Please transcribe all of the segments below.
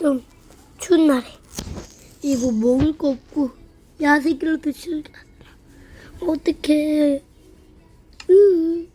좀 추운 날에 이거 먹을 거 없고 야생기로 드시는 어떡해 으.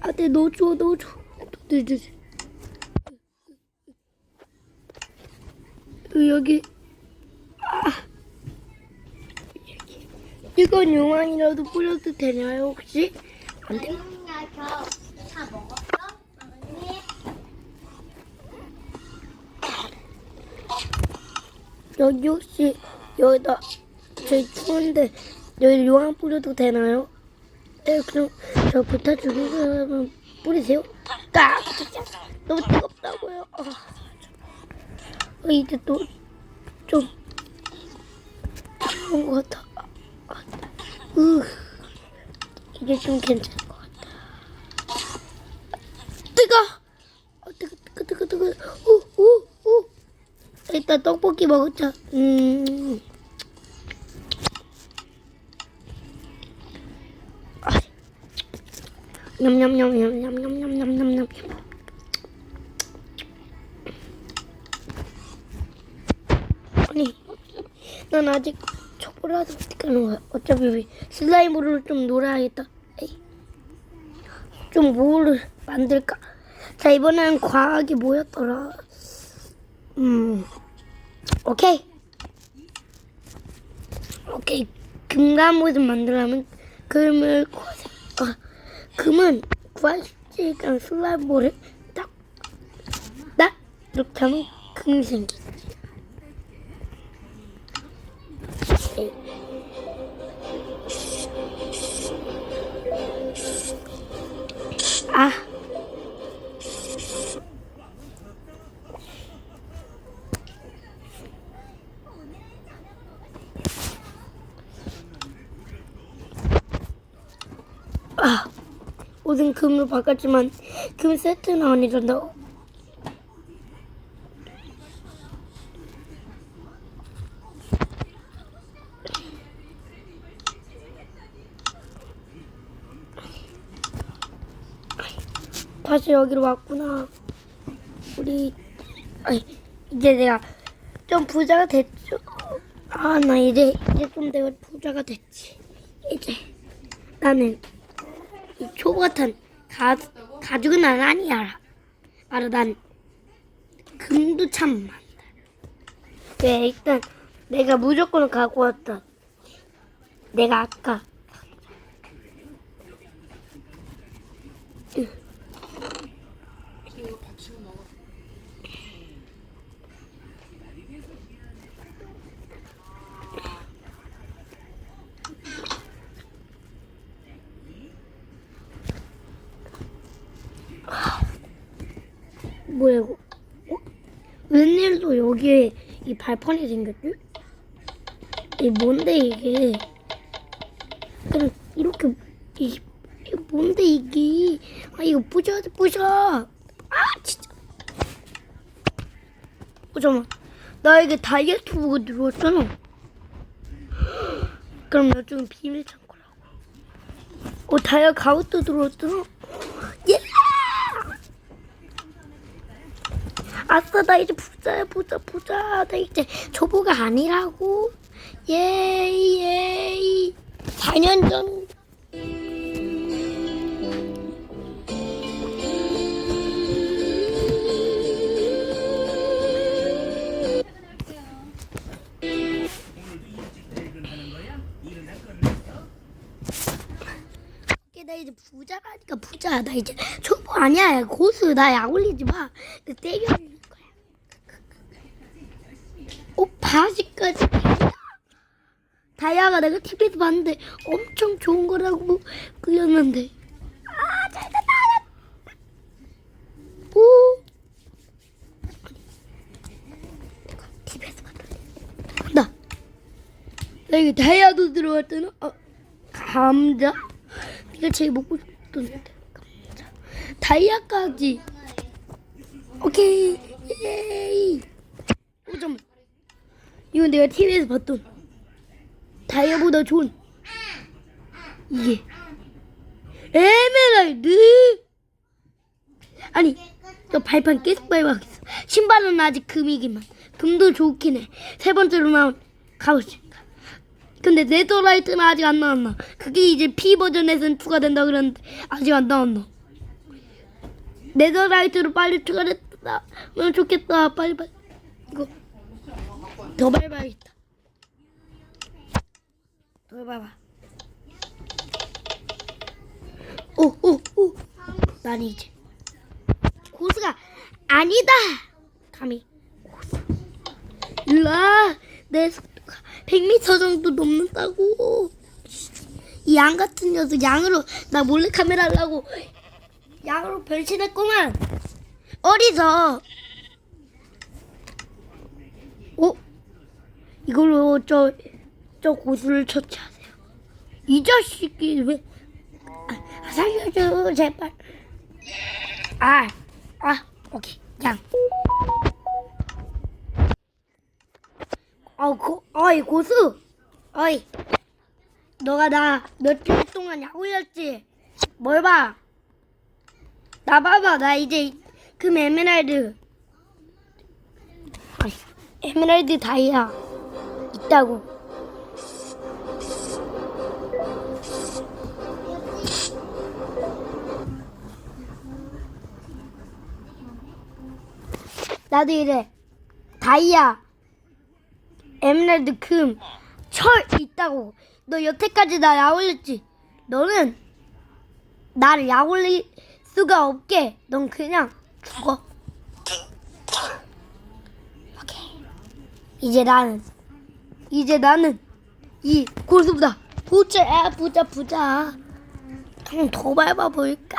아, 네, 넣어줘, 넣어줘. 네. 그 여기 아 여기. 이건 용왕이라도 뿌려도 되나요 혹시? 안 돼. 아니야, 저다 먹었어? 아니. 여기 혹시 여기다 저희 추운데 여기 용왕 뿌려도 되나요? 네 그럼 저 부탁드리면 뿌리세요. 까 진짜 너무 뜨겁다고요. 아, 어, 이제 또좀 좋은 것 같아. 아, 으 이게 좀 괜찮은 것 같아. 뜨거. 어, 뜨거 뜨거 뜨거 뜨거. 오오 오 일단 떡볶이 먹자. 음. 아. 냠냠냠냠냠냠냠냠냠. 아니, 난 아직 초보라서 어떻게 하는 거야? 어차피 슬라임으로 좀 놀아야겠다. 좀 뭐를 만들까? 자, 이번엔 과학이 뭐였더라? 음, 오케이. 오케이. 금감옷을 만들려면 금을 구하세요. 아, 금은 있으니까 슬라임볼을 딱, 딱, 이렇게 하면 금이 생기지. 오케이. 옷은 금으로 바꿨지만 금 세트는 아니란다. 다시 여기로 왔구나. 우리 아니, 이제 내가 좀 부자가 됐죠. 아, 나 이제 이제 좀 내가 부자가 됐지. 이제 나는 이 초보 같은 가, 가죽은 난 아니야. 알아, 난 금도 참 많다. 네, 일단 내가 무조건 갖고 왔다. 내가 아까 뭐야 이거? 어? 웬일로 여기에 이 발판이 생겼지? 이 뭔데 이게? 그냥 이렇게 이 이게 뭔데 이게? 아 이거 부셔야 돼 부셔. 아 진짜. 어 잠만. 나 이게 다이어트 보고 들어왔잖아. 그럼 나중에 비밀 창고라고. 어 다이어 가웃도 들어왔잖아. 예! 아싸 나 이제 부자야 부자 부자. 나 이제 초보가 아니라고. 예이 예이. 4년 전. 나 이제 부자가 아니까 부자야. 나 이제 초보 아니야. 고수 나 약 올리지 마. 나 때려 주는 거야 오 바지까지 다이아가 내가 TV에서 봤는데 엄청 좋은 거라고 그렸는데. 아 잘됐다. 오. TV에서 봤는데. 간다 나 이게 다이아도 들어왔잖아 어, 감자? 네가 제일 먹고 싶던데 감자. 다이아까지. 오케이. 예이. 오 잠깐만 이건 내가 TV에서 봤던 다이아보다 좋은 이게 에메랄드 아니 저 발판 계속 밟아가겠어. 신발은 아직 금이기만. 금도 좋긴 해. 세 번째로 나온 가보시. 근데 네더라이트는 아직 안 나왔나? 그게 이제 P 버전에서는 추가된다 그랬는데 아직 안 나왔나? 네더라이트로 빨리 추가됐다. 면 좋겠다. 빨리 빨리. 이거 더 밟아야겠다. 더 밟아. 오, 오, 오. 난 이제 고수가 아니다. 감히 고수. 일라 내 속도가 100m 정도 넘는다고. 이 양 같은 녀석 양으로 나 몰래 카메라 하려고 양으로 변신했구만. 어디서? 이걸로 저, 저 고수를 처치하세요. 이 자식이 왜, 아, 살려줘, 제발. 아, 아, 오케이, 양. 어, 고, 어이, 고수! 어이, 너가 나 며칠 동안 약 올렸지? 뭘 봐? 나 봐봐, 나 이제 금 에메랄드. 에메랄드 다이아 있다고. 나도 이래. 다이아, 에메랄드, 금, 철 있다고. 너 여태까지 나 약 올렸지? 너는 나를 약 올릴 수가 없게. 넌 그냥 죽어. 오케이. 이제 나는, 이제 나는 이 고수보다 부자, 부자, 부자. 좀 더 밟아볼까?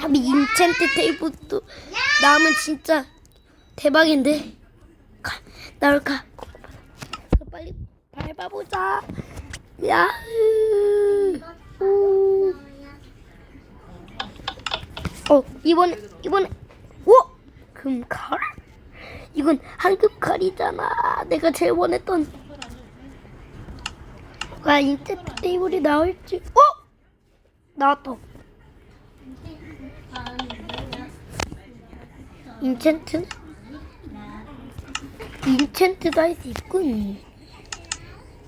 참 인챈트 테이프도 나면 진짜 대박인데 가, 그럼 빨리 밟아보자 야흐 우. 어 이번에 이번에 오 금칼 이건 한금칼이잖아 내가 제일 원했던 와 인챈트 테이블이 나올지 어 나왔다 인챈트? 인챈트도 할 수 있군.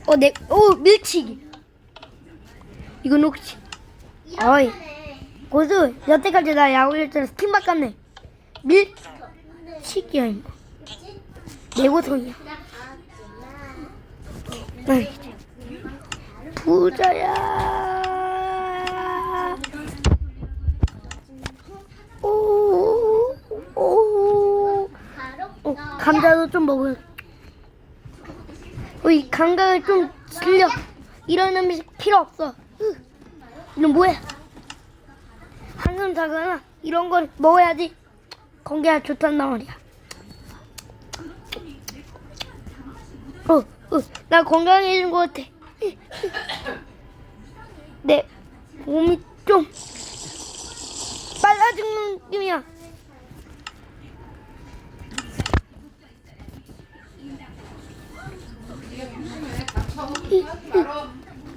어, 내, 오, 밀치기. 이건 혹시, 어이, 고수, 여태까지 나 야구를 때는 스킨 바꿨네. 밀치기야, 이거. 내 고통이야. 나 이제 부자야. 오, 오. 어, 감자도 좀 먹어요. 어, 이 감각을 좀 질려. 이런 음식 필요 없어. 으, 이건 뭐야? 한숨 자거나 이런 걸 먹어야지 건강에 좋단 말이야. 어, 어, 나 건강해진 것 같아. 내 몸이 좀 빨라지는 느낌이야.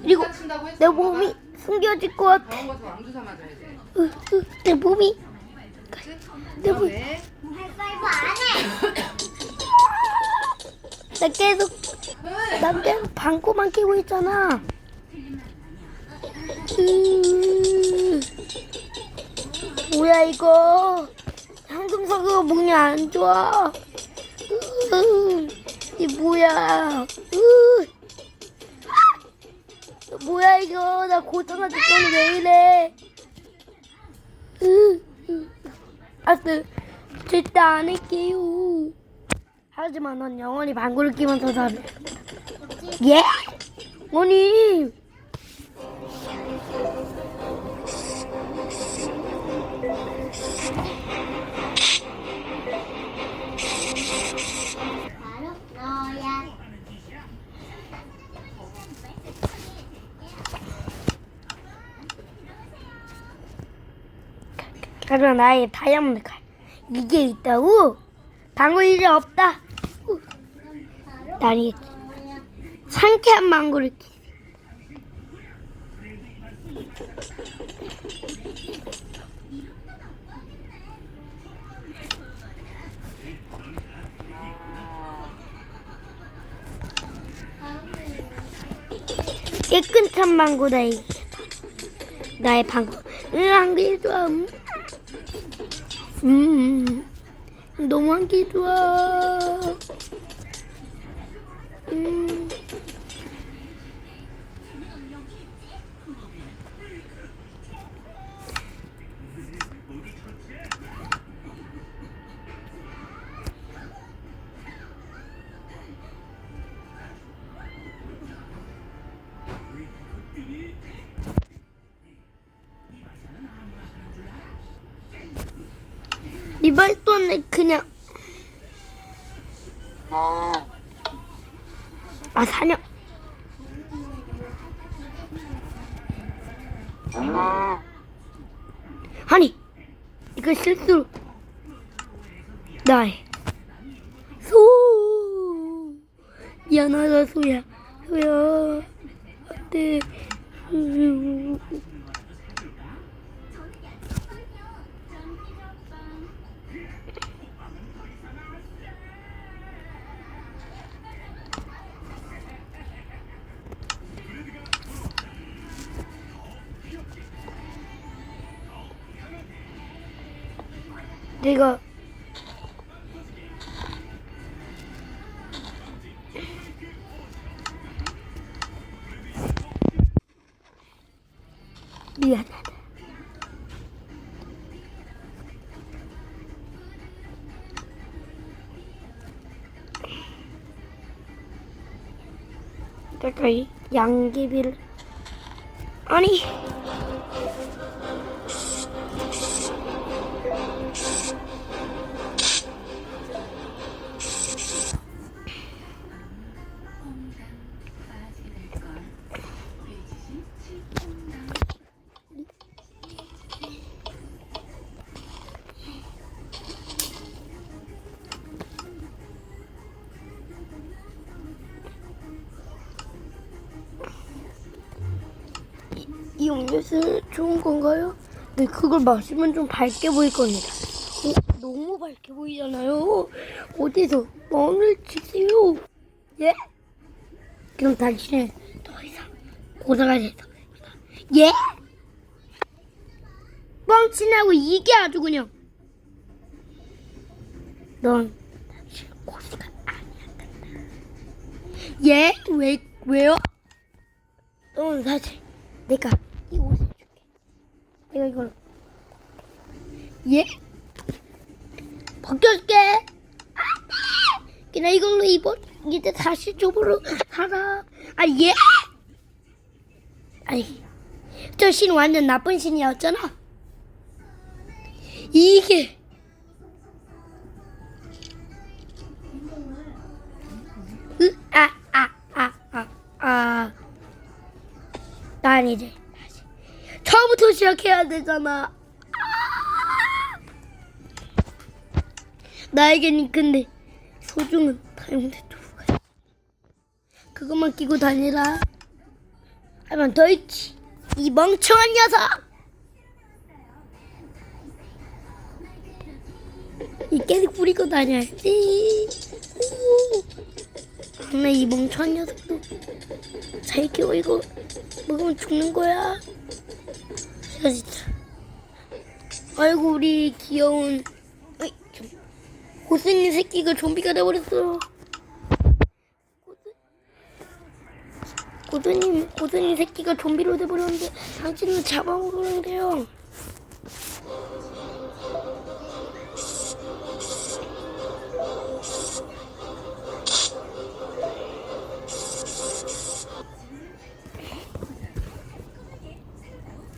그리고 내 몸이 숨겨질 것 같아. 내 몸이 내 몸. 왜? 하이파이브 안 해. 나 계속 나 계속 방구만 끼고 있잖아. 으, 뭐야 이거? 황금사과가 몸이 안 좋아. 으, 이 뭐야? 으, 아! 뭐야 이거? 나 고통한 듣더니 왜 이래? 으, 으. 알았어. 절대 안 할게요. 하지만 넌 영원히 방구를 끼면서 살아. 예? 아니. 그럼 나의 다이아몬드 칼. 이게 있다고? 방구 이제 없다. 후. 난이 상쾌한 망고를 깨끗한 망고 나의 나의 방구 한개 좋아 음. 너무 한개 좋아 네 말도는 그냥 아 사냥. 아니 이거 실수로 나의 소. 미안하다 소야. 소야 안돼 내가 내가 이 양귀비를. 아니 이 음료수 좋은 건가요? 네, 그걸 마시면 좀 밝게 보일 겁니다. 어, 너무 밝게 보이잖아요. 어디서 멍을 치세요? 예? 그럼 당신은 더 이상 고생할 수 없습니다. 예? 뻥치나고 이게 아주 그냥. 넌 당신 고수가 아니야. 예? 왜, 왜요? 넌 사실 내가. 내가 이걸 예? 벗겨줄게. 안돼. 그냥 이걸로 입어. 이제 다시 쪽으로 살아. 아 예? 아니 저 신 완전 나쁜 신이었잖아. 이게 아, 아아아아아 난 이제 다 시작해야 되잖아. 아! 나에게는 근데 소중한 다용대 두가 그것만 끼고 다니라. 하면 더 있지. 이 멍청한 녀석. 이 계속 부리고 다녀야지. 근데 이 멍청한 녀석도 잘 키워 이거 먹으면 죽는 거야. 야 진짜. 아이고 우리 귀여운. 고스님 새끼가 좀비가 돼버렸어. 고스님 고스님 새끼가 좀비로 돼버렸는데 당신은 잡아먹으는데요.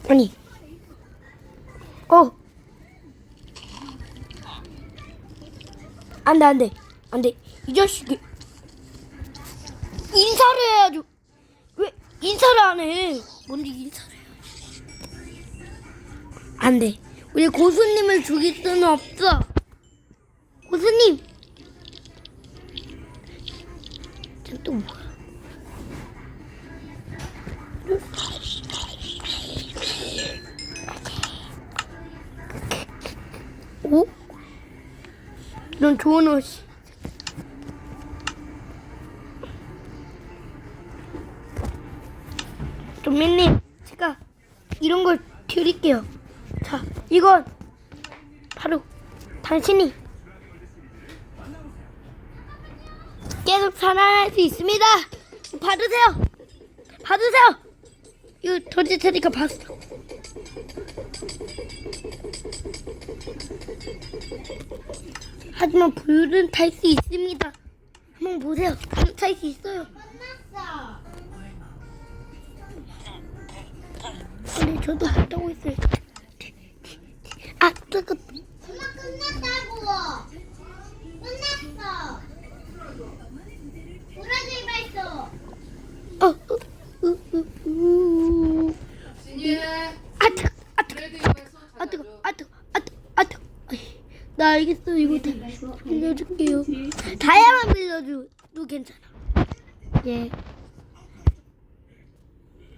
아니. 어. 안 돼, 안 돼. 안 돼. 이 자식이. 인사를 해야죠. 왜 인사를 안 해? 뭔데 인사를 해야지. 안 돼. 우리 고수님을 죽일 수는 없어. 고수님. 쟤또 뭐야? 넌 좋은 옷이. 좀 좀비님 제가 이런 걸 드릴게요. 자, 이건 바로 당신이 계속 살아날 수 있습니다. 받으세요. 받으세요. 이거 던질 테니까 받으세요. 하지만 불은 탈 수 있습니다. 한번 보세요. 탈 수 있어요. 끝났어. 근데 저도 못하고 있어요. 아. 엄마 끝났다고. 끝났어. 브라질 발소. 어, 어, 어, 어, 어. 진이야, 아, 뜨거. 아, 뜨거. 그래도 이번에 손 아, 뜨거. 잡아줘. 아, 뜨거. 아, 뜨거. 아, 뜨거. 어이, 나 알겠어. 이거 다 빌려줄게요. 다야만 빌려줘도 괜찮아. 예.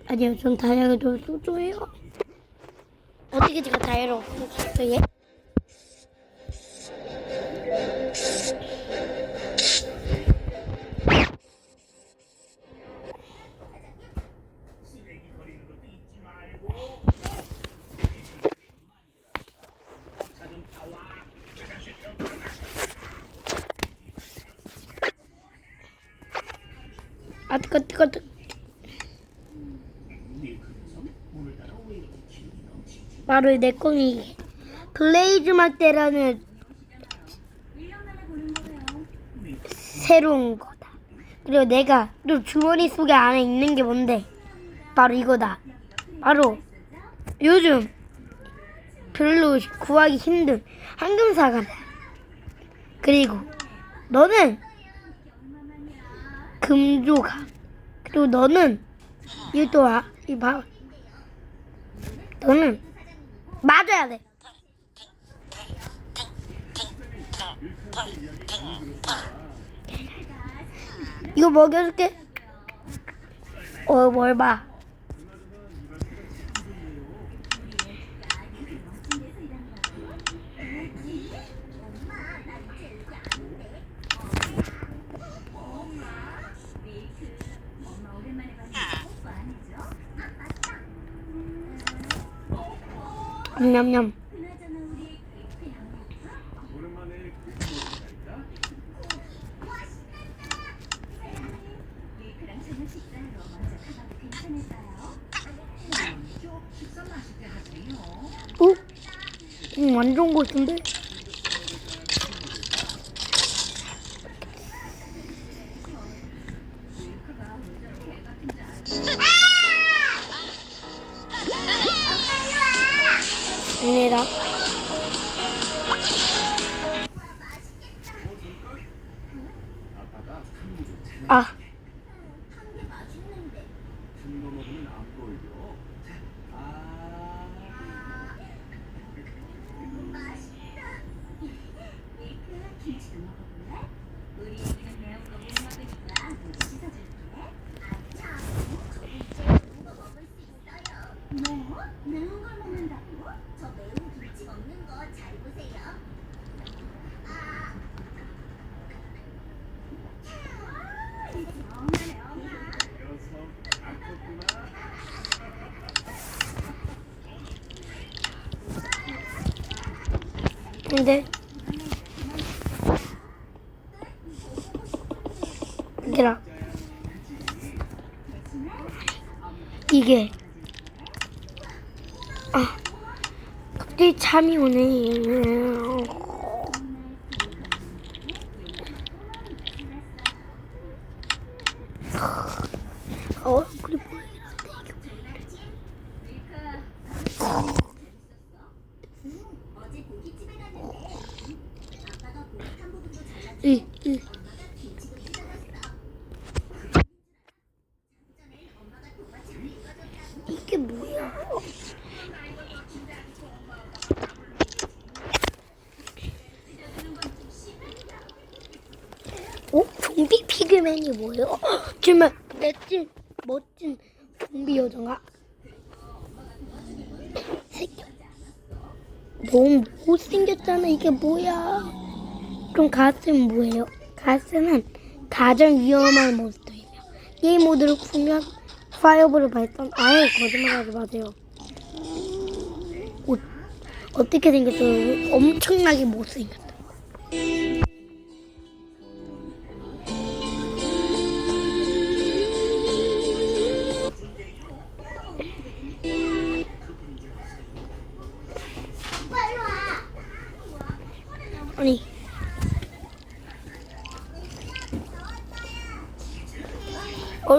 아니요, 전 다야가 더 소중해요. 어떻게 제가 없애줬어요? 예? 바로 내 꽁이 블레이즈 맛대라는 새로운 거다. 그리고 내가 또 주머니 속에 안에 있는 게 뭔데? 바로 이거다. 바로 요즘 별로 구하기 힘든 황금사과다. 그리고 너는 금조각. 그리고 너는 이또 아, 이 봐. 너는 맞아야 돼. 이거 먹여줄게. 어, 뭘 봐. 냠냠. 어? 음, 완전 고수인데? 근데 얘들아. 이게. 아 갑자기 잠이 오네. 어 그래 뭐야 어제 고깃집에 갔는데 아빠가 고깃한 부분도 잘라 이, 이. 김치도 뜯어놨어. 전에 엄마가 도마 잘 읽어줬다고. 이게 뭐야 어? 좀비 피그맨이 뭐예요? 정말 멋진 멋진 좀비 새끼 너무 못생겼잖아 이게 뭐야 그럼 가스는 뭐예요? 가스는 가장 위험한 몬스터이며 게임 모드를 구면 파이어볼을 발전 아예 거짓말하지 마세요. 옷 어떻게 생겼어요? 엄청나게 못생겼다.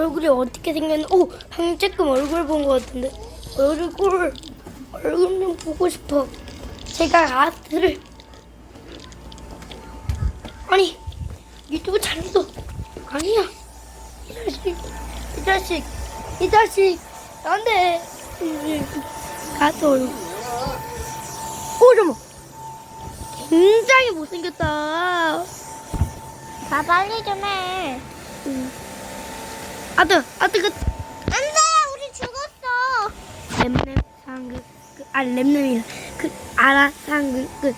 얼굴이 어떻게 생겼는? 오, 방금 조금 얼굴 본 것 같은데 얼굴 얼굴 좀 보고 싶어. 제가 아트를 아니 유튜브 잘했어. 아니야 이 자식 이 자식 이 자식 안 돼. 아트 얼굴. 오 잠깐. 굉장히 못생겼다. 나 빨리 좀 해. 아들, 아들 그 안돼, 우리 죽었어. 상그 그, 아 램램이라 그 아라 상그 그